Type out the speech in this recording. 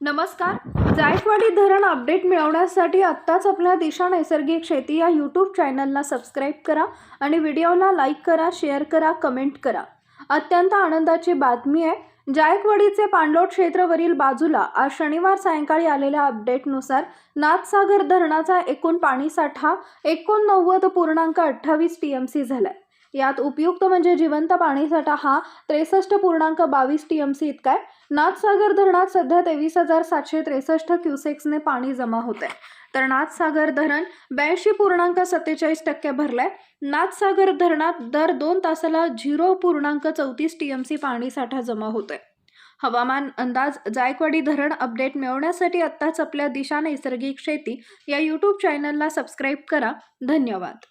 नमस्कार. जायकवाडी धरण अपडेट मिळवण्यासाठी आत्ताच आपल्या दिशा नैसर्गिक शेती या यूट्यूब चॅनलला सबस्क्राईब करा आणि व्हिडिओला लाईक करा शेअर करा कमेंट करा. अत्यंत आनंदाची बातमी आहे. जायकवाडीचे पांडोट क्षेत्रवरील बाजूला आज शनिवार सायंकाळी आलेल्या अपडेटनुसार नाथसागर धरणाचा एकूण पाणीसाठा एकोणनव्वद पूर्णांक अठ्ठावीस टी एम सी झाला आहे यात उपयुक्त म्हणजे जिवंत पाणीसाठा हा त्रेसष्ट पूर्णांक बावीस टी एम सी इतका आहे. नाथसागर धरणात सध्या तेवीस हजार सातशे त्रेसष्ट क्युसेक्सने पाणी जमा होत आहे तर नाथसागर धरण ब्याऐंशी पूर्णांक सत्तेचाळीस टक्के भरलंय. नाथसागर धरणात दर दोन तासाला झिरो पूर्णांक चौतीस टी एम सी पाणीसाठा जमा होत आहे हवामान अंदाज जायकवाडी धरण अपडेट मिळवण्यासाठी आत्ताच आपल्या दिशा नैसर्गिक शेती या यूट्यूब चॅनलला सबस्क्राईब करा. धन्यवाद.